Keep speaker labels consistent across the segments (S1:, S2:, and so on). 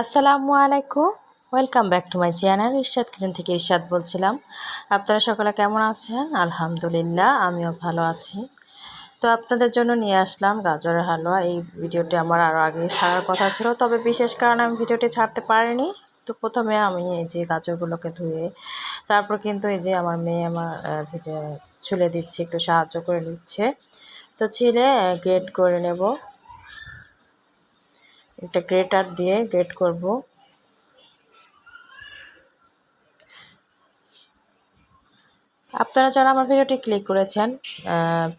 S1: আসসালামু আলাইকুম। Welcome back to my channel Irshad kitchen থেকে ইরশাদ বলছিলাম। আপনারা সকলে কেমন আছেন? আলহামদুলিল্লাহ, আমিও ভালো আছি। তো আপনাদের জন্য নিয়ে আসলাম গাজরের হালুয়া। এই ভিডিওটি আমার আরও আগেই ছাড়ার কথা ছিল, তবে বিশেষ কারণে আমি ভিডিওটি ছাড়তে পারিনি। তো প্রথমে আমি এই যে গাজরগুলোকে ধুয়ে, তারপর কিন্তু এই যে আমার মেয়ে আমার ভিডিও ছুলে দিচ্ছে, একটু সাহায্য করে নিচ্ছে। তো ছিলে গ্রেড করে নেব। একটা গ্রেটার দিয়ে গ্রেট করব। আপনারা যারা আমার ভিডিওটি ক্লিক করেছেন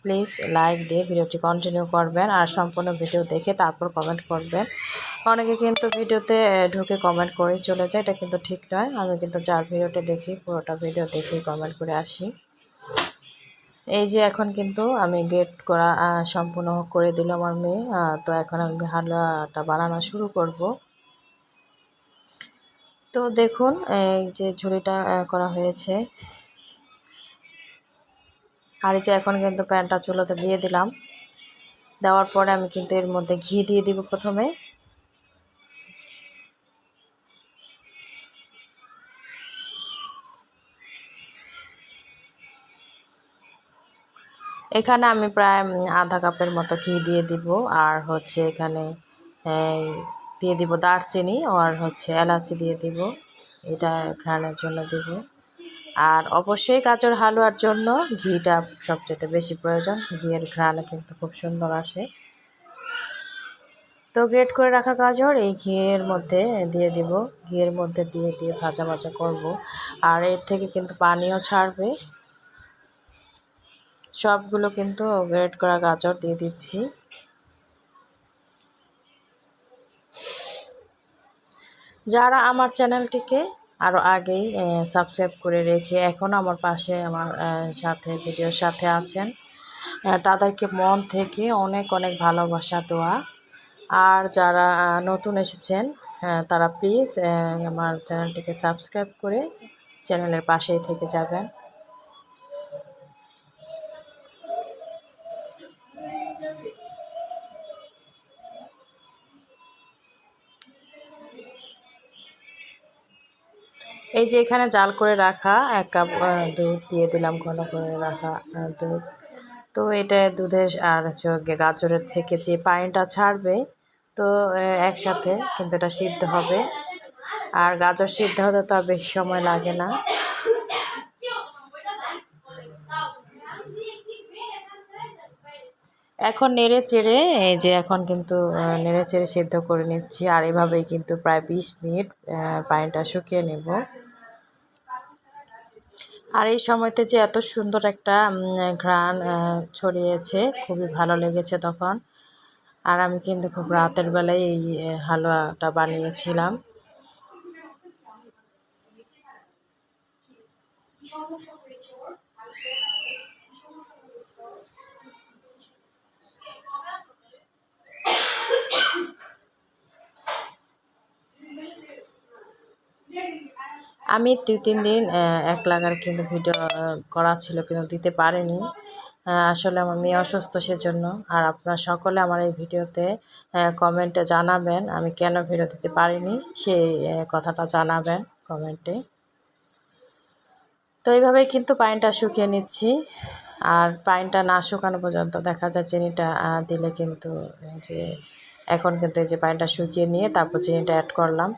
S1: প্লিজ লাইক দিয়ে ভিডিওটি কন্টিনিউ করবেন আর সম্পূর্ণ ভিডিও দেখে তারপর কমেন্ট করবেন। অনেকে কিন্তু ভিডিওতে ঢুকে কমেন্ট করেই চলে যায়, এটা কিন্তু ঠিক নয়। আমি কিন্তু যার ভিডিওটি দেখি, পুরোটা ভিডিও দেখেই কমেন্ট করে আসি। এই যে এখন কিন্তু আমি গ্রেট করা সম্পূর্ণ করে দিল আমার মেয়ে। তো এখন আমি হালুয়াটা বানানো শুরু করব। তো দেখুন, এই যে ঝুড়িটা করা হয়েছে। আর এই যে এখন কিন্তু প্যানটা চুলোতে দিয়ে দিলাম। দেওয়ার পরে আমি কিন্তু এর মধ্যে ঘি দিয়ে দিব প্রথমে। এখানে আমি প্রায় আধা কাপের মতো ঘি দিয়ে দিব। আর হচ্ছে এখানে দিয়ে দিব দারচিনি আর হচ্ছে এলাচি দিয়ে দিব। এটা ঘ্রাণের জন্য দিব। আর অবশ্যই গাজর হালুয়ার জন্য ঘিটা সবচেয়ে বেশি প্রয়োজন। ঘিয়ের ঘ্রাণ কিন্তু খুব সুন্দর আসে। তো গ্রেট করে রাখা গাজর, এই ঘিয়ের মধ্যে দিয়ে দিব। ঘিয়ের মধ্যে দিয়ে দিয়ে ভাজা ভাজা করব। আর এর থেকে কিন্তু পানিও ছাড়বে। সবগুলো কিন্তু গ্রেট করা গাজর দিয়ে দিচ্ছি। যারা আমার চ্যানেলটিকে আরও আগেই সাবস্ক্রাইব করে রেখে এখন আমার পাশে আমার সাথে, ভিডিওর সাথে আছেন তাদেরকে মন থেকে অনেক অনেক ভালোবাসা দেওয়া আর যারা নতুন এসেছেন তারা প্লিজ আমার চ্যানেলটিকে সাবস্ক্রাইব করে চ্যানেলের পাশেই থেকে যাবেন। এই যে এখানে জাল করে রাখা, এক কাপ দুধ দিয়ে দিলাম, ঘন করে রাখা দুধ। তো এটা দুধের আর হচ্ছে গাজরের থেকে যে পানিটা ছাড়বে, তো একসাথে কিন্তু এটা সিদ্ধ হবে। আর গাজর সিদ্ধ হতে তো বেশি সময় লাগে না। এখন নেড়ে চেড়ে, এই যে এখন কিন্তু নেড়ে চেড়ে সেদ্ধ করে নিচ্ছি। আর এভাবেই কিন্তু প্রায় বিশ মিনিট পানিটা শুকিয়ে নেব। আর এই সময়তে যে এত সুন্দর একটা ঘ্রাণ ছড়িয়েছে, খুবই ভালো লেগেছে তখন। আর আমি কিন্তু খুব রাতের বেলায় এই হালুয়াটা বানিয়েছিলাম। আমি দুই, তিন দিন এক লাগার কিন্তু ভিডিও করা ছিল কিন্তু দিতে পারিনি। আসলে আমার মেয়ে অসুস্থ সেজন্য। আর আপনারা সকলে আমার এই ভিডিওতে কমেন্টে জানাবেন, আমি কেন ভিডিও দিতে পারিনি, সেই কথাটা জানাবেন কমেন্টে তো এইভাবেই কিন্তু পানিটা শুকিয়ে নিচ্ছি। আর পানিটা না শুকানো পর্যন্ত দেখা যায় চিনিটা দিলে কিন্তু যে, এখন কিন্তু এই যে পানিটা শুকিয়ে নিয়ে তারপর চিনিটা অ্যাড করলাম।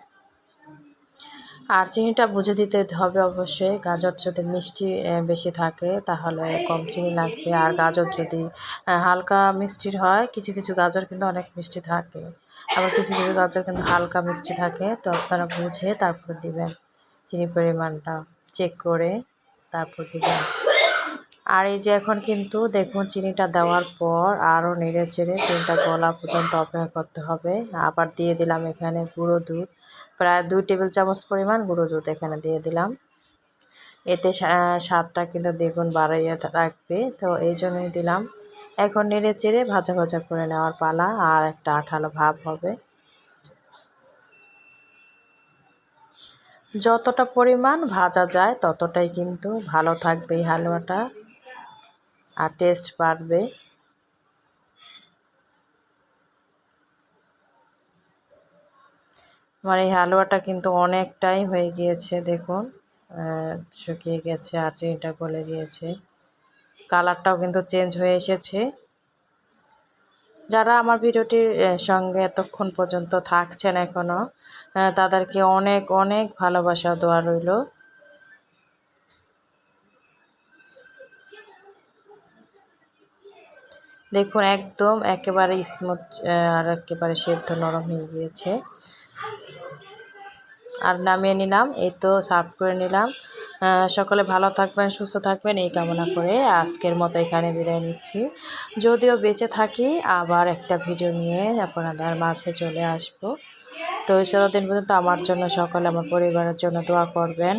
S1: আর চিনিটা বুঝে দিতে হবে অবশ্যই। গাজর যদি মিষ্টি বেশি থাকে, তাহলে কম চিনি লাগবে। আর গাজর যদি হালকা মিষ্টির হয়, কিছু কিছু গাজর কিন্তু অনেক মিষ্টি থাকে। আবার কিছু কিছু গাজর কিন্তু হালকা মিষ্টি থাকে, তো আপনারা বুঝে তারপর দিবেন। চিনির পরিমাণটা চেক করে তারপর দিবেন। আর এই যে এখন কিন্তু দেখুন চিনিটা দেওয়ার পর আরও নেড়ে চেড়ে চিনিটা গলা পর্যন্ত অপেক্ষা করতে হবে। আবার দিয়ে দিলাম এখানে গুঁড়ো দুধ। প্রায় দুই টেবিল চামচ পরিমাণ গুঁড়ো দুধ এখানে দিয়ে দিলাম। এতে স্বাদটা কিন্তু দ্বিগুণ বাড়াইয়া রাখবে। তো এই জন্যই দিলাম। এখন নেড়ে চেড়ে ভাজা ভাজা করে নেওয়ার পালা আর একটা আঠালো ভাব হবে। যতটা পরিমাণ ভাজা যায় ততটাই কিন্তু ভালো থাকবে এই হালুয়াটা। আর টেস্ট বাড়বে। আমার এই হালুয়াটা কিন্তু অনেকটাই হয়ে গিয়েছে, দেখুন। শুকিয়ে গেছে, আর চিনিটা গলে গিয়েছে। কালারটাও কিন্তু চেঞ্জ হয়ে এসেছে। যারা আমার ভিডিওটির সঙ্গে এতক্ষণ পর্যন্ত থাকছেন এখনও তাদেরকে অনেক অনেক ভালোবাসা দেওয়া রইল। দেখুন, একদম একেবারে স্মুথ আর একেবারে সেদ্ধ নরম হয়ে গিয়েছে। আর নামিয়ে নিলাম, এই তো সার্ভ করে নিলাম। সকলে ভালো থাকবেন, সুস্থ থাকবেন, এই কামনা করে আজকের মতো এখানে বিদায় নিচ্ছি। যদিও বেঁচে থাকি, আবার একটা ভিডিও নিয়ে আপনাদের মাঝে চলে আসব। তো দিন পর্যন্ত আমার জন্য, সকলে আমার পরিবারের জন্য দোয়া করবেন।